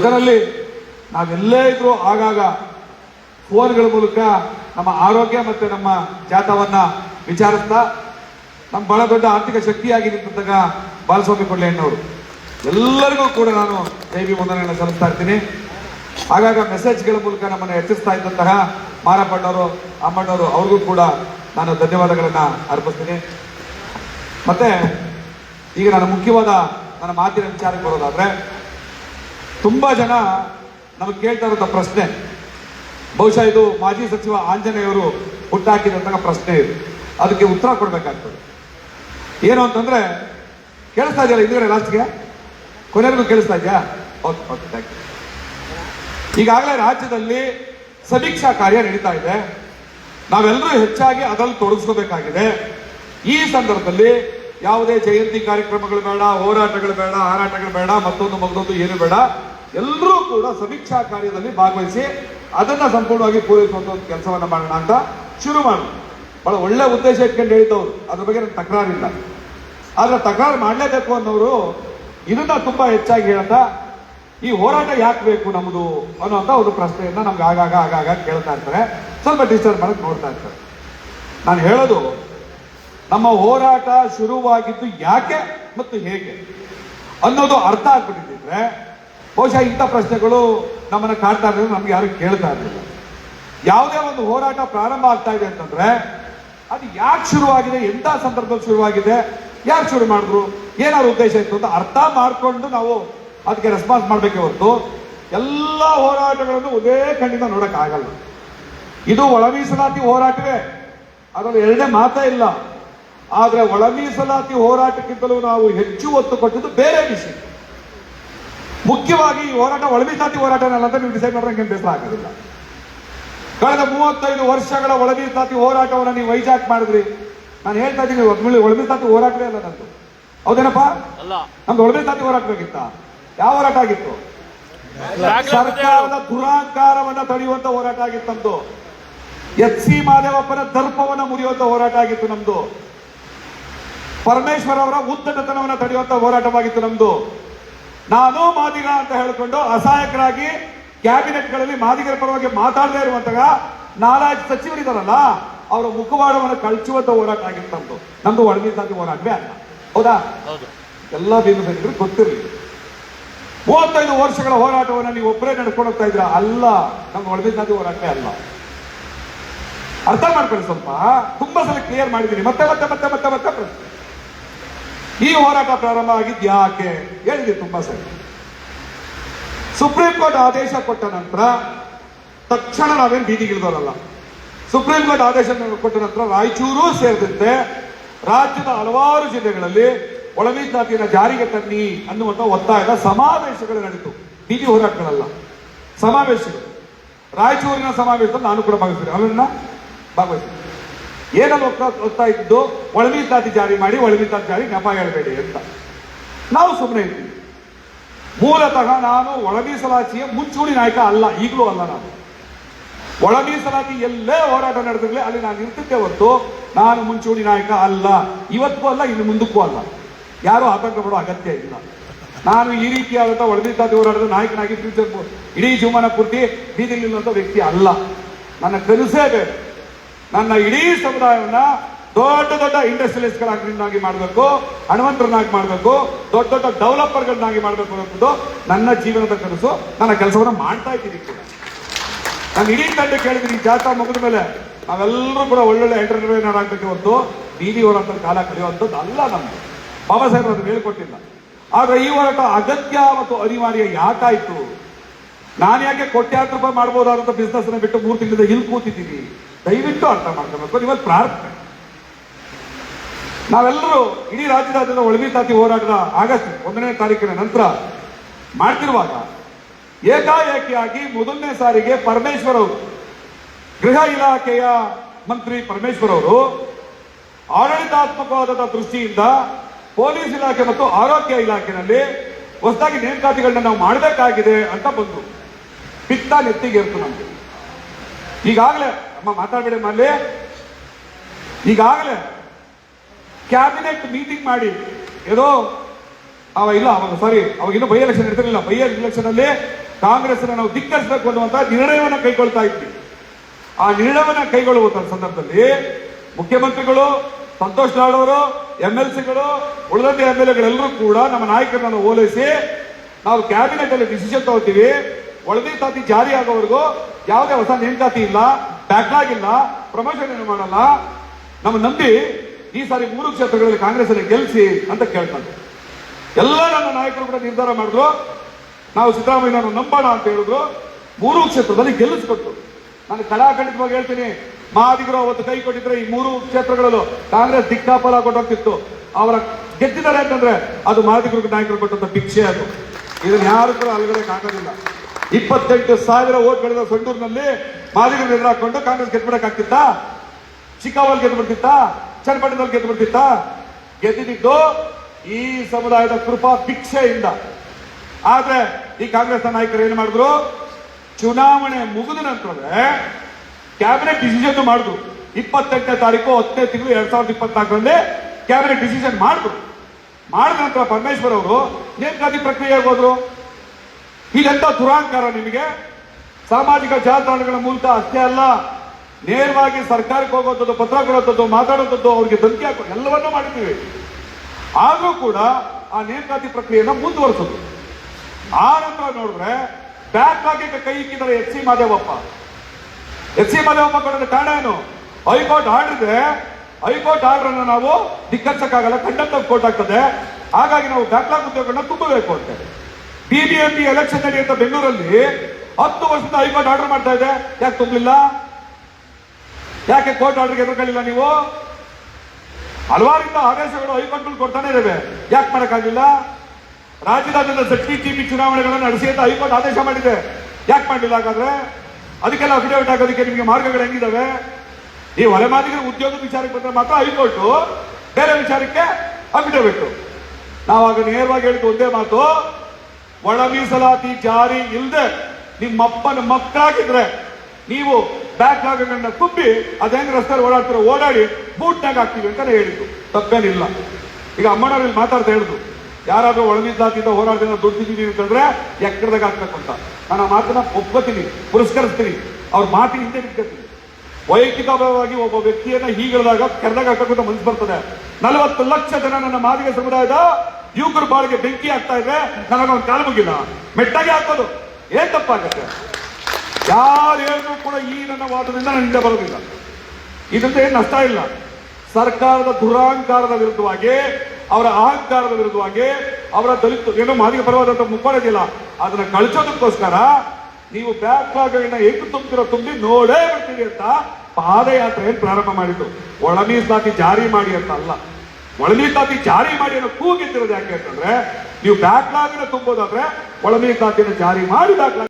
ಅದರಲ್ಲಿ ನಾವೆಲ್ಲೇ ಇದ್ರು ಆಗಾಗ ಫೋನ್ಗಳ ಮೂಲಕ ನಮ್ಮ ಆರೋಗ್ಯ ಮತ್ತೆ ನಮ್ಮ ಜಾತವನ್ನ ವಿಚಾರಿಸ್ತಾ ನಮ್ಮ ಬಹಳ ದೊಡ್ಡ ಆರ್ಥಿಕ ಶಕ್ತಿಯಾಗಿ ನಿಂತಾಗ ಬಾಲಸ್ವಾಮಿ ಕೊಳ್ಳೆಣ್ಣವರು ಎಲ್ಲರಿಗೂ ಕೂಡ ನಾನು ದೇವಿ ವಂದನೆಯನ್ನು ಸಲ್ಲಿಸ್ತಾ ಇರ್ತೀನಿ. ಆಗಾಗ ಮೆಸೇಜ್ಗಳ ಮೂಲಕ ನಮ್ಮನ್ನು ಎಚ್ಚರಿಸ್ತಾ ಇದ್ದಂತಹ ಮಾರಪ್ಪಣ್ಣವರು, ಅಮ್ಮಣ್ಣವರು, ಅವ್ರಿಗೂ ಕೂಡ ನಾನು ಧನ್ಯವಾದಗಳನ್ನು ಅರ್ಪಿಸ್ತೀನಿ. ಮತ್ತೆ ಈಗ ನಾನು ಮುಖ್ಯವಾದ ನನ್ನ ಮಾತಿನ ವಿಚಾರಕ್ಕೆ ಬರೋದಾದ್ರೆ ತುಂಬಾ ಜನ ನಮಗೆ ಕೇಳ್ತಾ ಇರೋಂಥ ಪ್ರಶ್ನೆ. ಬಹುಶಃ ಇದು ಮಾಜಿ ಸಚಿವ ಆಂಜನೇಯವರು ಹುಟ್ಟಾಕಿದಂತಹ ಪ್ರಶ್ನೆ ಇದು. ಅದಕ್ಕೆ ಉತ್ತರ ಕೊಡಬೇಕಾಗ್ತದೆ. ಏನು ಅಂತಂದ್ರೆ, ಕೇಳಿಸ್ತಾ ಇದೆಯಲ್ಲ ಹಿಂದ್ಗಡೆ ಲಾಸ್ಟ್ಗೆ ಕೊನೆಗೂ ಕೇಳಿಸ್ತಾ ಇದೆಯಾ? ಓಕೆ ಓಕೆ ಥ್ಯಾಂಕ್ ಯು ಈಗಾಗಲೇ ರಾಜ್ಯದಲ್ಲಿ ಸಮೀಕ್ಷಾ ಕಾರ್ಯ ನಡೀತಾ ಇದೆ. ನಾವೆಲ್ಲರೂ ಹೆಚ್ಚಾಗಿ ಅದರಲ್ಲಿ ತೊಡಗಿಸ್ಕೋಬೇಕಾಗಿದೆ. ಈ ಸಂದರ್ಭದಲ್ಲಿ ಯಾವುದೇ ಜಯಂತಿ ಕಾರ್ಯಕ್ರಮಗಳು ಬೇಡ, ಹೋರಾಟಗಳು ಬೇಡ, ಹಾರಾಟಗಳು ಬೇಡ, ಮತ್ತೊಂದು ಮಗದೊಂದು ಏನು ಬೇಡ. ಎಲ್ಲರೂ ಕೂಡ ಸಮೀಕ್ಷಾ ಕಾರ್ಯದಲ್ಲಿ ಭಾಗವಹಿಸಿ ಅದನ್ನ ಸಂಪೂರ್ಣವಾಗಿ ಪೂರೈಸುವಂತ ಒಂದು ಕೆಲಸವನ್ನ ಮಾಡೋಣ ಅಂತ ಶುರು ಮಾಡೋಣ. ಬಹಳ ಒಳ್ಳೆ ಉದ್ದೇಶ ಇಟ್ಕೊಂಡು ಹೇಳಿದವರು ಅದ್ರ ಬಗ್ಗೆ ನನ್ನ ತಕರಾರಿಲ್ಲ. ಆದ್ರೆ ತಕರಾರು ಮಾಡಲೇಬೇಕು ಅನ್ನೋರು ಇದನ್ನ ತುಂಬಾ ಹೆಚ್ಚಾಗಿ ಹೇಳ್ತಾ ಈ ಹೋರಾಟ ಯಾಕೆ ಬೇಕು ನಮ್ಮದು ಅನ್ನುವಂತ ಒಂದು ಪ್ರಶ್ನೆಯನ್ನ ನಮ್ಗೆ ಆಗಾಗ ಆಗಾಗ ಕೇಳ್ತಾ ಇರ್ತಾರೆ. ಸ್ವಲ್ಪ ಡಿಸ್ಟರ್ಬ್ ಮಾಡಕ್ ನೋಡ್ತಾ ಇರ್ತಾರೆ. ನಾನು ಹೇಳೋದು, ನಮ್ಮ ಹೋರಾಟ ಶುರುವಾಗಿದ್ದು ಯಾಕೆ ಮತ್ತು ಹೇಗೆ ಅನ್ನೋದು ಅರ್ಥ ಆಗ್ಬಿಟ್ಟಿದ್ರೆ ಬಹುಶಃ ಇಂಥ ಪ್ರಶ್ನೆಗಳು ನಮ್ಮನ್ನು ಕಾಡ್ತಾ ಇರೋದು, ನಮ್ಗೆ ಯಾರು ಕೇಳ್ತಾ ಇರಲಿಲ್ಲ. ಯಾವುದೇ ಒಂದು ಹೋರಾಟ ಪ್ರಾರಂಭ ಆಗ್ತಾ ಇದೆ ಅಂತಂದ್ರೆ, ಅದು ಯಾಕೆ ಶುರುವಾಗಿದೆ, ಎಂಥ ಸಂದರ್ಭದಲ್ಲಿ ಶುರುವಾಗಿದೆ, ಯಾರು ಶುರು ಮಾಡಿದ್ರು, ಏನಾದ್ರು ಉದ್ದೇಶ ಇತ್ತು ಅಂತ ಅರ್ಥ ಮಾಡಿಕೊಂಡು ನಾವು ಅದಕ್ಕೆ ರೆಸ್ಪಾನ್ಸ್ ಮಾಡಬೇಕೆ ಹೊರತು, ಎಲ್ಲ ಹೋರಾಟಗಳನ್ನು ಒಂದೇ ಕಣ್ಣಿಂದ ನೋಡೋಕ್ಕಾಗಲ್ಲ ಇದು ಒಳ ಮೀಸಲಾತಿ ಹೋರಾಟವೇ. ಅದರಲ್ಲಿ ಎರಡೇ ಮಾತೇ ಇಲ್ಲ. ಆದರೆ ಒಳ ಮೀಸಲಾತಿ ಹೋರಾಟಕ್ಕಿಂತಲೂ ನಾವು ಹೆಚ್ಚು ಒತ್ತು ಕೊಟ್ಟಿದ್ದು ಬೇರೆ ವಿಷಯ. ಮುಖ್ಯವಾಗಿ ಈ ಹೋರಾಟ ಒಳಬಿ ಜಾತಿ ಹೋರಾಟ ಅಂತ ನೀವು ಡಿಸೈಡ್ ಮಾಡಿದ್ರೆ ಬೇಸರ ಆಗೋದಿಲ್ಲ. ಕಳೆದ ಮೂವತ್ತೈದು ವರ್ಷಗಳ ಒಳಗಿನ ಸಾತಿ ಹೋರಾಟವನ್ನು ನೀವು ವೈಜಾಕ್ ಮಾಡಿದ್ರಿ. ನಾನು ಹೇಳ್ತಾ ಇದ್ದೀನಿ ಒಳಬಿ ಜಾತಿ ಹೋರಾಟವೇ ಅಲ್ಲ ನಂದು. ಹೌದೇನಪ್ಪ? ಅಲ್ಲ. ನಮ್ದು ಒಳಬಿ ಜಾತಿ ಹೋರಾಟ ಬೇಕಿತ್ತ? ಯಾವ ಹೋರಾಟ ಆಗಿತ್ತು? ಸರ್ಕಾರದ ದುರಾಂಕಾರವನ್ನ ತಡೆಯುವಂತ ಹೋರಾಟ ಆಗಿತ್ತು ನಮ್ದು. ಎಚ್ ಸಿ ಮಾದೇವಪ್ಪನ ದರ್ಪವನ್ನ ಮುರಿಯುವಂತ ಹೋರಾಟ ಆಗಿತ್ತು ನಮ್ದು. ಪರಮೇಶ್ವರ್ ಅವರ ಉದ್ದಟತನವನ್ನ ತಡೆಯುವಂತ ಹೋರಾಟವಾಗಿತ್ತು ನಮ್ದು. ನಾನು ಮಾದಿಗ ಅಂತ ಹೇಳಿಕೊಂಡು ಅಸಹಾಯಕರಾಗಿ ಕ್ಯಾಬಿನೆಟ್ಗಳಲ್ಲಿ ಮಾದಿಗರ ಪರವಾಗಿ ಮಾತಾಡದೇ ಇರುವಂತಹ ನಾಲ್ಕು ಸಚಿವರಿದಾರಲ್ಲ ಅವರ ಮುಖವಾಡವನ್ನು ಕಳಚುವಂತ ಹೋರಾಟ ಆಗಿತ್ತು ನಮ್ದು. ನಮ್ದು ಒಳಮೀಸಾತಿ ಹೋರಾಟವೇ ಅಲ್ಲ. ಹೌದಾ? ಹೌದು. ಎಲ್ಲ ಭೀಮಸೈನಿಕರು ಗೊತ್ತಿರಲಿ. ಮೂವತ್ತೈದು ವರ್ಷಗಳ ಹೋರಾಟವನ್ನು ನೀವು ಒಬ್ಬರೇ ನಡ್ಕೊಂಡು ಹೋಗ್ತಾ ಇದ್ರ ಅಲ್ಲ. ನಮ್ಮ ಒಳಮೀಸಾತಿ ಹೋರಾಟವೇ ಅಲ್ಲ. ಅರ್ಥ ಮಾಡ್ಕೊಳ್ಳಿ ಸ್ವಲ್ಪ. ತುಂಬಾ ಸಲ ಕ್ಲಿಯರ್ ಮಾಡಿದ್ದೀನಿ. ಮತ್ತೆ ಮತ್ತೆ ಮತ್ತೆ ಮತ್ತೆ ಮತ್ತೆ ಪ್ರಶ್ನೆ. ಈ ಹೋರಾಟ ಪ್ರಾರಂಭ ಆಗಿದ್ದು ಯಾಕೆ? ಹೇಳಿದೆ ತುಂಬಾ ಸರಿ. ಸುಪ್ರೀಂ ಕೋರ್ಟ್ ಆದೇಶ ಕೊಟ್ಟ ನಂತರ ತಕ್ಷಣ ನಾವೇನು ಬೀದಿಗಿಳಿದವರಲ್ಲ ಸುಪ್ರೀಂ ಕೋರ್ಟ್ ಆದೇಶ ಕೊಟ್ಟ ನಂತರ ರಾಯಚೂರು ಸೇರಿದಂತೆ ರಾಜ್ಯದ ಹಲವಾರು ಜಿಲ್ಲೆಗಳಲ್ಲಿ ಒಳಮೀಸಲಾತಿಯನ್ನು ಜಾರಿಗೆ ತನ್ನಿ ಅನ್ನುವಂಥ ಒತ್ತಾಯದ ಸಮಾವೇಶಗಳು ನಡೀತು ಬೀದಿ ಹೋರಾಟಗಳಲ್ಲ, ಸಮಾವೇಶಗಳು. ರಾಯಚೂರಿನ ಸಮಾವೇಶದಲ್ಲಿ ನಾನು ಕೂಡ ಭಾಗವಹಿಸಿದೆ ಅವರನ್ನ ಭಾಗವಹಿಸಿದೆ ಏನನ್ನು ಹೋಗ್ತಾ ಹೋಗ್ತಾ ಇದ್ದು ಒಳಮೀತಾತಿ ಜಾರಿ ಮಾಡಿ ಒಳಮೀತಾತಿ ಜಾರಿ ನೆಪ ಹೇಳಬೇಡಿ ಅಂತ. ನಾವು ಸುಮ್ಮನೆ ಇದ್ದೀವಿ ಮೂಲತಃ ನಾನು ಒಳ ಮೀಸಲಾತಿಯ ಮುಂಚೂಣಿ ನಾಯಕ ಅಲ್ಲ, ಈಗಲೂ ಅಲ್ಲ ನಾನು. ಒಳ ಮೀಸಲಾತಿ ಎಲ್ಲೇ ಹೋರಾಟ ನಡೆದಿರಲಿ, ಅಲ್ಲಿ ನಾನು ಇರ್ತಿದ್ದೆ ಹೊತ್ತು ನಾನು ಮುಂಚೂಣಿ ನಾಯಕ ಅಲ್ಲ. ಇವತ್ತಿಗೂ ಅಲ್ಲ, ಇನ್ನು ಮುಂದಕ್ಕೂ ಅಲ್ಲ. ಯಾರೂ ಆತಂಕ ಪಡೋ ಅಗತ್ಯ ಇಲ್ಲ. ನಾನು ಈ ರೀತಿಯಾದಂಥ ಒಳ ಮೀಸಲಾತಿ ಹೋರಾಟದ ನಾಯಕನಾಗಿ ಫ್ಯೂಚರ್ ಇಡೀ ಜೀವನ ಪೂರ್ತಿ ಬೀದಿಲಿ ನಿಲ್ಲುವಂತ ವ್ಯಕ್ತಿ ಅಲ್ಲ. ನನ್ನ ಕನಸೇ ಬೇರೆ. ನನ್ನ ಇಡೀ ಸಮುದಾಯವನ್ನ ದೊಡ್ಡ ದೊಡ್ಡ ಇಂಡಸ್ಟ್ರಿಯಲಿಸ್ಟ್ಗಳಾಗಿ ಮಾಡಬೇಕು, ಹಣವಂತರನ್ನಾಗಿ ಮಾಡಬೇಕು, ದೊಡ್ಡ ದೊಡ್ಡ ಡೆವಲಪರ್ಗಳನ್ನಾಗಿ ಮಾಡಬೇಕು ಅನ್ನೋದು ನನ್ನ ಜೀವನದ ಕನಸು. ನನ್ನ ಕೆಲಸವನ್ನು ಮಾಡ್ತಾ ಇದ್ದೀನಿ ಕೂಡ. ನಾನು ಇಡೀ ತಂಡ ಕೇಳಿದ್ದೀನಿ ಜಾತ್ರಾ ಮುಗಿದ ಮೇಲೆ ನಾವೆಲ್ಲರೂ ಕೂಡ ಒಳ್ಳೊಳ್ಳೆ ಎಂಟರ್ಟೈನರ್ ಆಗಬೇಕು ಇವತ್ತು ಬೀದಿ ಹೋರಾಟದ ಕಾಲ ಕಳೆಯುವಂಥದ್ದು ಅಲ್ಲ ನಮ್ದು. ಬಾಬಾ ಸಾಹೇಬ್ ಅದನ್ನು ಹೇಳ್ಕೊಟ್ಟಿಲ್ಲ. ಆದ್ರೆ ಈ ಹೋರಾಟ ಅಗತ್ಯ ಮತ್ತು ಅನಿವಾರ್ಯ ಯಾಕಾಯ್ತು ನಾನು ಯಾಕೆ ಕೋಟ್ಯಾಂತರ ರೂಪಾಯಿ ಮಾಡ್ಬೋದಾದಂಥ ಬಿಸ್ನೆಸ್ ಅನ್ನ ಬಿಟ್ಟು ಮೂರು ತಿಂಗಳಿಂದ ಇಲ್ಲಿ ಕೂತಿದ್ದೀನಿ. ದಯವಿಟ್ಟು ಅರ್ಥ ಮಾಡ್ಕೋಬೇಕು. ಇವತ್ತು ಪ್ರಾರ್ಥನೆ. ನಾವೆಲ್ಲರೂ ಇಡೀ ರಾಜ್ಯದಾದ್ಯಂತ ತಾತಿ ಹೋರಾಟದ ಆಗಸ್ಟ್ ಒಂದನೇ ತಾರೀಕಿನ ನಂತರ ಮಾಡ್ತಿರುವಾಗ ಏಕಾಏಕಿಯಾಗಿ ಮೊದಲನೇ ಸಾರಿಗೆ ಪರಮೇಶ್ವರ್ ಅವರು ಗೃಹ ಇಲಾಖೆಯ ಮಂತ್ರಿ ಪರಮೇಶ್ವರ್ ಅವರು ಆಡಳಿತಾತ್ಮಕವಾದ ದೃಷ್ಟಿಯಿಂದ ಪೊಲೀಸ್ ಇಲಾಖೆ ಮತ್ತು ಆರೋಗ್ಯ ಇಲಾಖೆಯಲ್ಲಿ ಹೊಸದಾಗಿ ನೇಮಕಾತಿಗಳನ್ನ ನಾವು ಮಾಡಬೇಕಾಗಿದೆ ಅಂತ ಬಂತು ಪಿತ್ತ ನೆತ್ತಿಗೇರ್ತು ನಮಗೆ. ಈಗಾಗಲೇ ಅಮ್ಮ ಮಾತಾಡಬೇಡಿ ಮಲ್ಲಿ ಈಗಾಗಲೇ ಕ್ಯಾಬಿನೆಟ್ ಮೀಟಿಂಗ್ ಮಾಡಿ, ಏನೋ, ಅವ ಇಲ್ಲ ಅವಾಗ ಸಾರಿ ಅವಾಗ ಇನ್ನೂ ಬೈ ಎಲೆಕ್ಷನ್ ಇರ್ತಿರ್ಲಿಲ್ಲ ಬೈ ಎಲೆಕ್ಷನ್ ಅಲ್ಲಿ ಕಾಂಗ್ರೆಸ್ ನಾವು ಧಿಕ್ಕರಿಸಬೇಕು ಅನ್ನುವಂತ ನಿರ್ಣಯವನ್ನ ಕೈಗೊಳ್ತಾ ಇದ್ವಿ. ಆ ನಿರ್ಣಯವನ್ನ ಕೈಗೊಳ್ಳುವಂತ ಸಂದರ್ಭದಲ್ಲಿ ಮುಖ್ಯಮಂತ್ರಿಗಳು, ಸಂತೋಷ್ ಲಾಡ್ ಅವರು ಎಂ ಎಲ್ ಸಿಗಳು ಉಳಿದಂತೆ ಎಂ ಎಲ್ ಎಗಳೆಲ್ಲರೂ ಕೂಡ ನಮ್ಮ ನಾಯಕರನ್ನು ಓಲೈಸಿ ನಾವು ಕ್ಯಾಬಿನೆಟ್ ಅಲ್ಲಿ ಡಿಸಿಷನ್ ತಗೋತೀವಿ ಒಳದಿ ತಾತಿ ಜಾರಿ ಆಗೋವರೆಗೂ ಯಾವುದೇ ಹೊಸ ನೇಮಕಾತಿ ಇಲ್ಲ. ಬ್ಯಾಕ್ಲಾಗ್ ಆಗಿಲ್ಲ ಪ್ರಮೋಷನ್ ಏನು ಮಾಡಲ್ಲ. ನಮ್ಮ ನಂಬಿ ಈ ಸಾರಿ ಮೂರು ಕ್ಷೇತ್ರಗಳಲ್ಲಿ ಕಾಂಗ್ರೆಸ್ ಅಲ್ಲಿ ಗೆಲ್ಲಿಸಿ ಅಂತ ಕೇಳ್ತಾರೆ. ಎಲ್ಲ ನನ್ನ ನಾಯಕರು ಕೂಡ ನಿರ್ಧಾರ ಮಾಡಿದ್ರು. ನಾವು ಸಿದ್ದರಾಮಯ್ಯ ನಂಬೋಣ ಅಂತ ಹೇಳಿದ್ರು. ಮೂರು ಕ್ಷೇತ್ರದಲ್ಲಿ ಗೆಲ್ಲಿಸ್ಕೊಟ್ರು. ನಾನು ಕಲಾಖಂಡಿತವಾಗಿ ಹೇಳ್ತೀನಿ, ಮಾದಿಗರು ಅವತ್ತು ಕೈ ಕೊಟ್ಟಿದ್ರೆ ಈ ಮೂರು ಕ್ಷೇತ್ರಗಳಲ್ಲೂ ಕಾಂಗ್ರೆಸ್ ದಿಕ್ಕಾಪಲ ಕೊಟ್ಟೋಗ್ತಿತ್ತು. ಅವರ ಗೆದ್ದಿದ್ದಾರೆ ಅಂತಂದ್ರೆ ಅದು ಮಾದಿಗರು ನಾಯಕರು ಕೊಟ್ಟಂತ ಭಿಕ್ಷೆ ಅದು. ಇದನ್ನ ಯಾರು ಕೂಡ ಅಲ್ಗಡೆ ಆಗೋದಿಲ್ಲ ಇಪ್ಪತ್ತೆಂಟು ಸಾವಿರ ಓಟ್ಗಳಿಂದ ಸೊಂಡೂರಿನಲ್ಲಿ ಮಾದಿಗರು ಎದುರು ಹಾಕೊಂಡು ಕಾಂಗ್ರೆಸ್ ಗೆದ್ಬಿಡಕ್ಕಾಗ್ತಿತ್ತಾ ಚಿಕ್ಕಾವಲ್ ಗೆದ್ದು ಬಿಡ್ತಿತ್ತ ಚನ್ನಪಟ್ಟಣದಲ್ಲಿ ಗೆದ್ದು ಬಿಡ್ತಿತ್ತ ಗೆದ್ದಿದ್ದು ಈ ಸಮುದಾಯದ ಕೃಪಾ ಭಿಕ್ಷೆಯಿಂದ. ಆದ್ರೆ ಈ ಕಾಂಗ್ರೆಸ್ ನಾಯಕರು ಏನ್ ಮಾಡಿದ್ರು? ಚುನಾವಣೆ ಮುಗಿದ ನಂತರವೇ ಕ್ಯಾಬಿನೆಟ್ ಡಿಸಿಷನ್ ಮಾಡಿದ್ರು. ಇಪ್ಪತ್ತೆಂಟನೇ ತಾರೀಕು, ಹತ್ತನೇ ತಿಂಗಳು ಎರಡ್ ಸಾವಿರದ ಇಪ್ಪತ್ನಾಲ್ಕರಲ್ಲಿ ಕ್ಯಾಬಿನೆಟ್ ಡಿಸಿಷನ್ ಮಾಡಿದ್ರು. ಮಾಡಿದ ನಂತರ ಪರಮೇಶ್ವರ್ ಅವರು ನೇಮಕಾತಿ ಪ್ರಕ್ರಿಯೆ ಹೋದ್ರು? ಇದೆಂತ ದುರಾಂಕಾರ ನಿಮಗೆ? ಸಾಮಾಜಿಕ ಜಾಲತಾಣಗಳ ಮೂಲಕ ಅಷ್ಟೇ ಅಲ್ಲ, ನೇರವಾಗಿ ಸರ್ಕಾರಕ್ಕೆ ಹೋಗೋದು ಪತ್ರ ಕೊಡುವಂಥದ್ದು ಮಾತಾಡುವಂಥದ್ದು ಅವ್ರಿಗೆ ಧಮಕಿ ಹಾಕೋ ಎಲ್ಲವನ್ನೂ ಮಾಡಿದ್ದೀವಿ. ಆದರೂ ಕೂಡ ಆ ನೇಮಕಾತಿ ಪ್ರಕ್ರಿಯೆಯನ್ನು ಮುಂದುವರಿಸೋದು. ಆ ನಂತರ ನೋಡಿದ್ರೆ ಬ್ಯಾಕ್ ಆಗಿ ಕೈ ಇಕ್ಕಿದ್ದಾರೆ H C Mahadevappa. H C Mahadevappa ಕೊಡೋದ ಕಾರಣ ಏನು? ಹೈಕೋರ್ಟ್ ಇದೆ. ಹೈಕೋರ್ಟ್ ಆರ್ಡರ್ ಅನ್ನು ನಾವು ಧಿಕ್ಕರಿಸಕ್ಕಾಗಲ್ಲ ಕಂಡಕ್ಟ್ ಆಫ್ ಕೋರ್ಟ್ ಆಗ್ತದೆ. ಹಾಗಾಗಿ ನಾವು ಬ್ಯಾಕ್ಲಾಗ್ ಉದ್ಯೋಗಗಳನ್ನ ತುಂಬಬೇಕು ಅಂತ. ಬಿಬಿಎಂಪಿ ಎಲೆಕ್ಷನ್ ನಡೆಯುತ್ತ ಬೆಂಗಳೂರಲ್ಲಿ ಹತ್ತು ವರ್ಷದಿಂದ ಹೈಕೋರ್ಟ್ ಆರ್ಡರ್ ಮಾಡ್ತಾ ಇದೆ. ಯಾಕೆ ತುಂಬಲಿಲ್ಲ? ಯಾಕೆ ಕೋರ್ಟ್ ಆರ್ಡರ್ಗೆ ಎದುರುಗಲಿಲ್ಲ ನೀವು? ಹಲವಾರಿಂದ ಆದೇಶಗಳು ಹೈಕೋರ್ಟ್ ಕೊಡ್ತಾನೆ ಇದ್ದಾವೆ ಯಾಕೆ ಮಾಡಕ್ಕಾಗಿಲ್ಲ ರಾಜ್ಯದಾದ್ಯಂತ ಸೆಕ್ಟಿ ಟಿಪಿ ಚುನಾವಣೆಗಳನ್ನು ನಡೆಸಿ ಅಂತ ಹೈಕೋರ್ಟ್ ಆದೇಶ ಮಾಡಿದೆ. ಯಾಕೆ ಮಾಡಲಿಲ್ಲ ಹಾಗಾದ್ರೆ? ಅದಕ್ಕೆಲ್ಲ ಅಫಿಡೇವಿಟ್ ಆಗೋದಕ್ಕೆ ನಿಮಗೆ ಮಾರ್ಗಗಳು ಹೆಂಗಿದಾವೆ? ಈ ಹೊರೆ ಮಾದಿಗರ ಉದ್ಯೋಗದ ವಿಚಾರಕ್ಕೆ ಬಂದ್ರೆ ಮಾತ್ರ ಹೈಕೋರ್ಟ್ ಬೇರೆ ವಿಚಾರಕ್ಕೆ ಅಫಿಡೇವಿಟ್ ನಾವಾಗ ನೇರವಾಗಿ ಹೇಳಿದ್ದು ಒಂದೇ ಮಾತು, ಒಳ ಮೀಸಲಾತಿ ಜಾರಿ ಇಲ್ಲದೆ ನಿಮ್ಮಪ್ಪನ ಮಕ್ಕಳಾಗಿದ್ರೆ ನೀವು ಬ್ಯಾಕ್ ಬ್ಯಾಕ್ಲಾಗ್ಗಳನ್ನ ತುಂಬಿ ಅದ ಹೆಂಗ್ ರಸ್ತೆಯಲ್ಲಿ ಓಡಾಡ್ತಾರೆ ಓಡಾಡಿ ಬೂಟ್ನಾಗ ಹಾಕ್ತೀವಿ ಅಂತಾನೆ ಹೇಳಿದ್ರು ತಪ್ಪೇನಿಲ್ಲ. ಈಗ ಅಮ್ಮನವ್ರು ಇಲ್ಲಿ ಮಾತಾಡ್ತಾ ಹೇಳಿದ್ರು ಯಾರಾದ್ರೂ ಒಳಗಿದ್ದಾತಿಂದ ಹೋರಾಟದಿಂದ ದುಡ್ಡಿದ್ದೀವಿ ಅಂತಂದ್ರೆ ಎಕ್ಕಡದಾಗ ಹಾಕ್ಬೇಕು ಅಂತ. ನಾನು ಆ ಮಾತನ್ನ ಒಪ್ಕೋತೀನಿ, ಪುರಸ್ಕರಿಸ್ತೀನಿ. ಅವ್ರ ಮಾತಿನ ಹಿಂದೆ ನಿಂತ್ಕೊತೀನಿ ವೈಯಕ್ತಿಕವಾಗಿ ಒಬ್ಬ ವ್ಯಕ್ತಿಯನ್ನ ಹೀಗಿಳಿದಾಗ ಕೆರೆದಾಗ ಹಾಕಬೇಕು ಅಂತ ಮನಸ್ಸು ಬರ್ತದೆ. ನಲವತ್ತು ಲಕ್ಷ ಜನ ನನ್ನ ಮಾದಿಗ ಸಮುದಾಯದ ಯುವಕರು ಬಾಳಿಗೆ ಬೆಂಕಿ ಆಗ್ತಾ ಇದ್ರೆ ನನಗೊಂದು ಕಾಲು ಮುಗಿಲ್ಲ. ಮೆಟ್ಟಾಗಿ ಹಾಕೋದು. ಏನ್ ತಪ್ಪಾಗತ್ತೆ? ಯಾರು ಹೇಳಿದ್ರು ಕೂಡ ಈ ನನ್ನ ವಾದದಿಂದ ನನ್ನ ಹಿಂದೆ ಬರೋದಿಲ್ಲ. ಇದರಿಂದ ಏನು ನಷ್ಟ ಇಲ್ಲ. ಸರ್ಕಾರದ ದುರಾಂಕಾರದ ವಿರುದ್ಧವಾಗಿ, ಅವರ ಅಹಂಕಾರದ ವಿರುದ್ಧವಾಗಿ, ಅವರ ದಲಿತ, ಏನೋ ಮಾದಿಗೆ ಪರವಾದಂತ ಮುಪ್ಪಳಗಿಲ್ಲ ಅದನ್ನ ಕಳಿಸೋದಕ್ಕೋಸ್ಕರ ನೀವು ಬ್ಯಾಕ್ಲಾಗ್ಗಳನ್ನ ಹೆಂಗ್ ತುಂಬಿರೋ ತುಂಬಿ ನೋಡೇ ಬರ್ತೀವಿ ಅಂತ ಪಾದಯಾತ್ರೆಯನ್ನು ಪ್ರಾರಂಭ ಮಾಡಿದ್ದು? ಒಳ ಜಾರಿ ಮಾಡಿ ಅಂತ ಅಲ್ಲ. ಒಳ ಜಾರಿ ಮಾಡಿ ಅನ್ನೋ ಕೂಗಿದ್ದಿರೋದು ಯಾಕೆ ಅಂತಂದ್ರೆ ನೀವು ಬ್ಯಾಕ್ಲಾಗಿನ ತುಂಬೋದಾದ್ರೆ ಒಳ ಮೀಸಲಾತಿನ ಜಾರಿ ಮಾಡಿ ಬ್ಯಾಕ್ಲಾಗ್